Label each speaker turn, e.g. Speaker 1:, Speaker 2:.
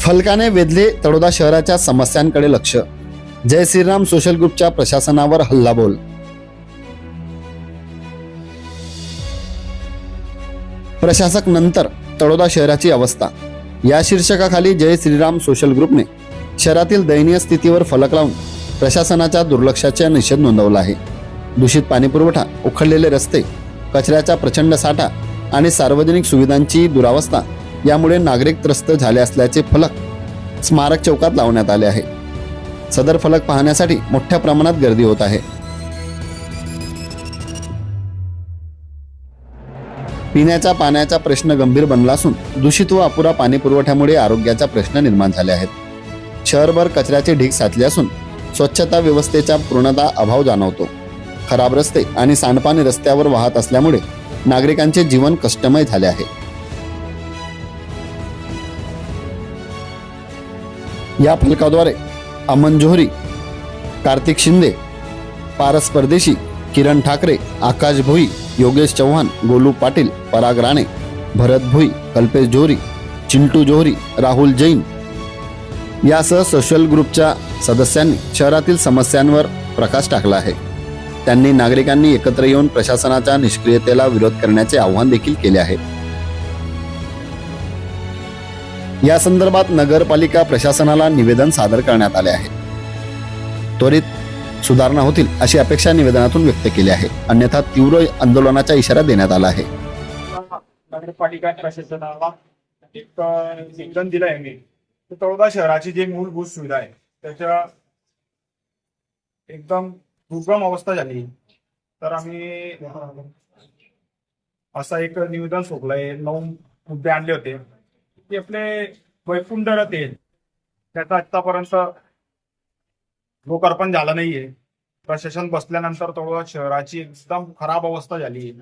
Speaker 1: फलकाने वेधले तळोदा शहराच्या समस्यांकडे लक्ष. जय श्रीराम सोशल ग्रुपच्या प्रशासनावर हल्लाबोल. प्रशासक नंतर तळोदा शहराची अवस्था. या शीर्षकाखाली जय श्रीराम सोशल ग्रुपने शहरातील दयनीय स्थितीवर फलक लावून प्रशासनाच्या दुर्लक्षाचा निषेध नोंदवला आहे. दूषित पाणीपुरवठा उखडलेले रस्ते कचऱ्याचा प्रचंड साठा आणि सार्वजनिक सुविधांची दुरावस्था यामुळे नागरिक त्रस्त झाले असल्याचे फलक स्मारक चौकात लावण्यात आले आहे. सदर फलक पाहण्यासाठी मोठ्या प्रमाणात गर्दी होत आहे. पिण्याच्या पाण्याचा प्रश्न गंभीर बनला असून दूषित व अपुरा पाणी पुरवठ्यामुळे आरोग्याचा प्रश्न निर्माण झाले आहेत. शहरभर कचऱ्याचे ढीग साचले असून स्वच्छता व्यवस्थेचा पूर्णतः अभाव जाणवतो. खराब रस्ते आणि सांडपाणी रस्त्यावर वाहत असल्यामुळे नागरिकांचे जीवन कष्टमय झाले आहे. या फलकाद्वारे अमन जोहरी कार्तिक शिंदे पारस परदेशी किरण ठाकरे आकाश भोई योगेश चव्हाण गोलू पाटील पराग राणे भरत भोई कल्पेश जोहरी चिंटू जोहरी राहुल जैन यासह सोशल ग्रुपच्या सदस्यांनी शहरातील समस्यांवर प्रकाश टाकला आहे. त्यांनी नागरिकांनी एकत्र येऊन प्रशासनाच्या निष्क्रियतेला विरोध करण्याचे आवाहन देखील केले आहे. या संदर्भात नगरपालिका प्रशासनाला निवेदन सादर करण्यात आले आहे. त्वरित सुधारणा होतील अशी अपेक्षा निवेदनातून व्यक्त केली आहे. अन्यथा तीव्र आंदोलनाचा इशारा देण्यात आला आहे.
Speaker 2: नगरपालिका प्रशासनाला एक निवेदन दिलं आहे मी तळोदा शहराची जी मूलभूत सुविधा आहे त्याच्या एकदम दुर्गम अवस्था झाली. तर आम्ही असा एक निवेदन सोडलंय. नऊ मुद्दे आणले होते. की आपले वैकुंठ रथ आहे त्याचा आतापर्यंत लोकार्पण झालं नाहीये. प्रशासन बसल्यानंतर थोडं शहराची एकदम खराब अवस्था झाली.